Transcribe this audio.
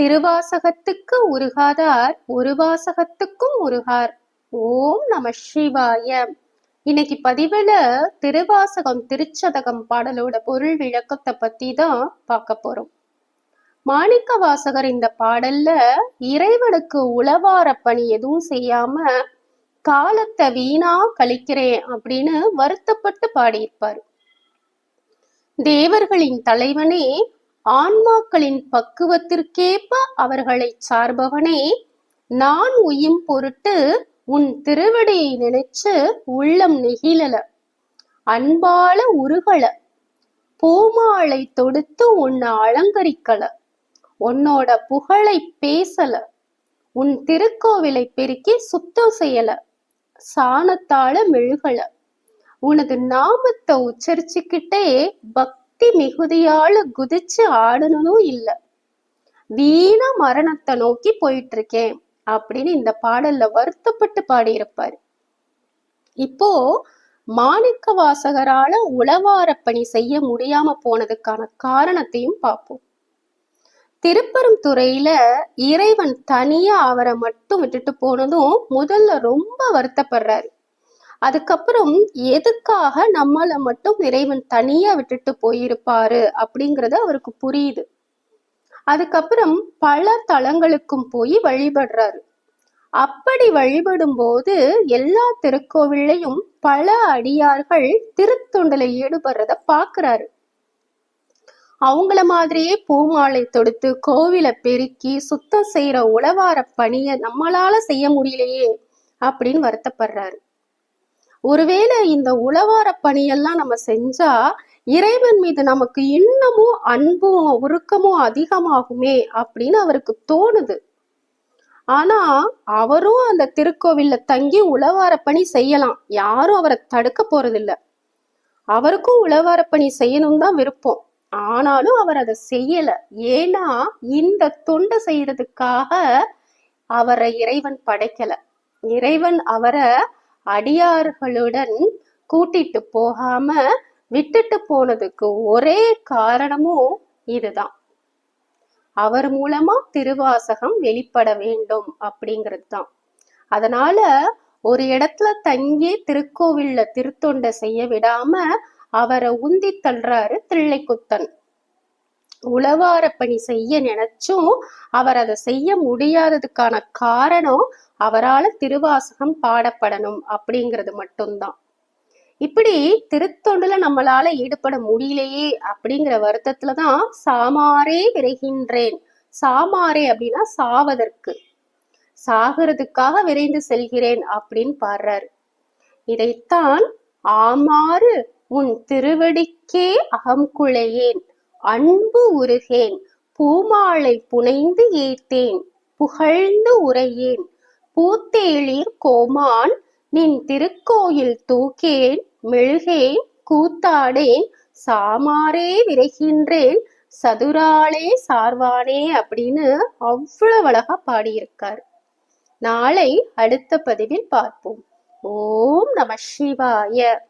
திருவாசகத்துக்கு உருகாதார் ஒரு வாசகத்துக்கும் உருகார். ஓம் நம சிவாய. இன்னைக்கு பதிவுல திருவாசகம் திருச்சதகம் பாடலோட பொருள் விளக்கத்தை பத்தி தான் பார்க்க போறோம். மாணிக்க வாசகர் இந்த பாடல்ல இறைவனுக்கு உளவார பணி எதுவும் செய்யாம காலத்தை வீணா கழிக்கிறேன் அப்படின்னு வருத்தப்பட்டு பாடியிருப்பார். தேவர்களின் தலைவனே ஆன்மாக்களின் பக்குவத்திற்கேற்ப அவர்களை சார்பவனே. நான் உயும் பொருட்டு உன் திருவடியை நினைச்சு உள்ளம் நெகிழல. அன்பால உருகல. பூமாலை தொடுத்து உன்னை அலங்கரிக்கல. உன்னோட புகழை பேசல. உன் திருக்கோவிலை பெருக்கி சுத்தம் செய்யல. சாணத்தால மெழுகல. உனது நாமத்தை உச்சரிச்சுக்கிட்டே பக் பக்தி மிகுதியால குதிச்சு ஆடணும் இல்ல. வீணா மரணத்தை நோக்கி போயிட்டு இருக்கேன் அப்படின்னு இந்த பாடல்ல வருத்தப்பட்டு பாடியிருப்பாரு. இப்போ மாணிக்க வாசகரால உளவார பணி செய்ய முடியாம போனதுக்கான காரணத்தையும் பார்ப்போம் திருப்பெருந்துறையில இறைவன் தனியா அவரை மட்டும் விட்டுட்டு போனதும் முதல்ல ரொம்ப வருத்தப்படுறாரு. அதுக்கப்புறம் எதுக்காக நம்மளை மட்டும் இறைவன் தனியா விட்டுட்டு போயிருப்பாரு அப்படிங்கறது அவருக்கு புரியுது. அதுக்கப்புறம் பல தலங்களுக்கும் போய் வழிபடுறாரு. அப்படி வழிபடும் போது எல்லா திருக்கோவில்லையும் பல அடியார்கள் திருத்தொண்டில ஈடுபடுறத பாக்குறாரு. அவங்கள மாதிரியே பூமாலை தொடுத்து கோவிலை பெருக்கி சுத்தம் செய்யற உழவார பணிய நம்மளால செய்ய முடியலையே அப்படின்னு வருத்தப்படுறாரு. ஒருவேளை இந்த உழவார பணியெல்லாம் நம்ம செஞ்சா இறைவன் மீது நமக்கு இன்னமும் அன்பும் உருக்கமும் அதிகமாகுமே அப்படின்னு அவருக்கு தோணுது. ஆனா அவரும் அந்த திருக்கோவில்ல தங்கி உழவார பணி செய்யலாம். யாரும் அவரை தடுக்க போறதில்ல. அவருக்கும் உழவார பணி செய்யணும் தான் விருப்பம். ஆனாலும் அவர் அதை செய்யல. ஏன்னா இந்த தொண்டை செய்யறதுக்காக அவரை இறைவன் படைக்கல. இறைவன் அவரை அடியார்களுடன் கூட்டிட்டு போகாம விட்டுட்டு போனதுக்கு ஒரே காரணமும் இதுதான். அவர் மூலமா திருவாசகம் வெளிப்பட வேண்டும் அப்படிங்கிறது தான் அதனால ஒரு இடத்துல தங்கி திருக்கோவில்ல திருத்தொண்டை செய்ய விடாம அவரை உந்தி தள்ளுறாரு தில்லைக்குத்தன். உளவார பணி செய்ய நினைச்சும் அவர் அதை செய்ய முடியாததுக்கான காரணம் அவரால் திருவாசகம் பாடப்படணும் அப்படிங்கிறது மட்டும்தான். இப்படி திருத்தொண்டுல நம்மளால ஈடுபட முடியலையே அப்படிங்கிற வருத்தத்துலதான் சாமாரே விரைகின்றேன். சாமாரே அப்படின்னா சாவதற்கு. சாகிறதுக்காக விரைந்து செல்கிறேன் அப்படின்னு பாடுறாரு. இதைத்தான் ஆமாறு உன் திருவடிக்கே அகம்குழையேன் அன்பு உருகேன் பூமாலை புனைந்து ஏத்தேன் புகழ்ந்து உரையேன். பூத்தேளிர் கோமான் நின் திருக்கோயில் தூக்கேன் மெழுகேன் கூத்தாடேன் சாமாரே விரைகின்றேன் சதுராளே சார்வானே அப்படின்னு அவ்வளவு அழகா பாடியிருக்கார். நாளை அடுத்த பதிவில் பார்ப்போம். ஓம் நம சிவாய.